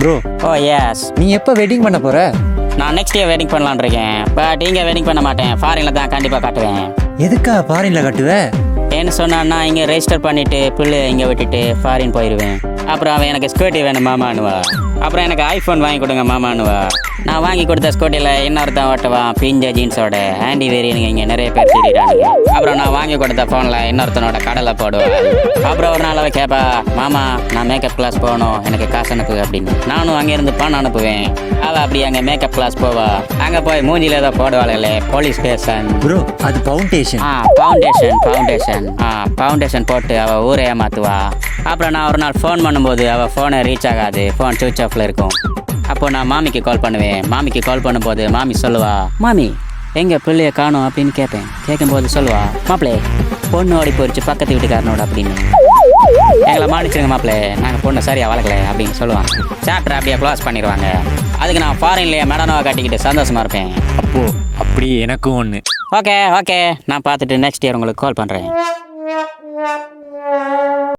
Bro ஓ S நீ எப்போ wedding பண்ண போற? நான் நெக்ஸ்ட் இயர் வெட்டிங் பண்ணலாம்னு இருக்கேன். பட் இங்கே வெட்டிங் பண்ண மாட்டேன். ஃபாரினில் தான் கண்டிப்பாக காட்டுவேன். எதுக்கா ஃபாரின்ல கட்டுவ? ஏன்னு சொன்னான்னா இங்கே ரெஜிஸ்டர் பண்ணிட்டு பிள்ளை இங்கே விட்டுட்டு ஃபாரின் போயிடுவேன் அப்புறம் அவன் எனக்கு ஸ்கூட்டி வேணும் மாமானுவா அப்புறம் எனக்கு ஐஃபோன் வாங்கி கொடுங்க மாமானுவா நான் வாங்கி கொடுத்த ஸ்கூட்டியில் இன்னொருத்தன் ஓட்டுவான் பிஞ்ச ஜீன்ஸோட ஆண்டி வேரியனுங்க இங்கே நிறைய பேர் திரியிறானுங்க அப்புறம் நான் வாங்கி கொடுத்த ஃபோனில் இன்னொருத்தனோட கடலை போடுவேன். அப்புறம் ஒரு நாள் அவ கேட்பா மாமா நான் மேக்கப் கிளாஸ் போகணும் எனக்கு காசு அனுப்பு அப்படின்னு. நானும் அங்கேருந்து பணம் அனுப்புவேன். அவள் அப்படி அங்கே மேக்கப் கிளாஸ் போவா. அங்கே போய் மூஞ்சில ஏதோ போடுவாளே போலீஸ் ஸ்டேஷன் ப்ரோ அது ஃபவுண்டேஷன் ஆ ஃபவுண்டேஷன் ஃபவுண்டேஷன் ஆ ஃபவுண்டேஷன் போட்டு அவள் ஊரை ஏமாத்துவா. அப்புறம் நான் ஒரு நாள் ஃபோன் பண்ணும்போது அவள் ஃபோனை ரீச் ஆகாது. ஃபோன் சுவிச் ஆஃப்ல இருக்கும். அப்போ நான் மாமிக்கு கால் பண்ணுவேன். மாமிக்கு கால் பண்ணும்போது மாமி சொல்லுவா மாமி எங்க பிள்ளைய காணோம் அப்படின்னு கேட்பேன் கேட்கும்போது சொல்லுவா மாப்பிளே பொண்ணு ஓடி போயிடுச்சு பக்கத்து வீட்டுக்காரனோட அப்படின்னு. எங்களை மாடிச்சிருங்க மாப்பிளே நாங்கள் பொண்ணை சரியா வளர்க்கல அப்படின்னு சொல்லுவாங்க சாப்டர் அப்படியே க்ளோஸ் பண்ணிடுவாங்க. அதுக்கு நான் ஃபாரின்லேயே மெடனோவை கட்டிக்கிட்டு சந்தோஷமா இருப்பேன். அப்போ அப்படி எனக்கும் ஒன்று ஓகே ஓகே நான் பார்த்துட்டு நெக்ஸ்ட் இயர் உங்களுக்கு கால் பண்ணுறேன்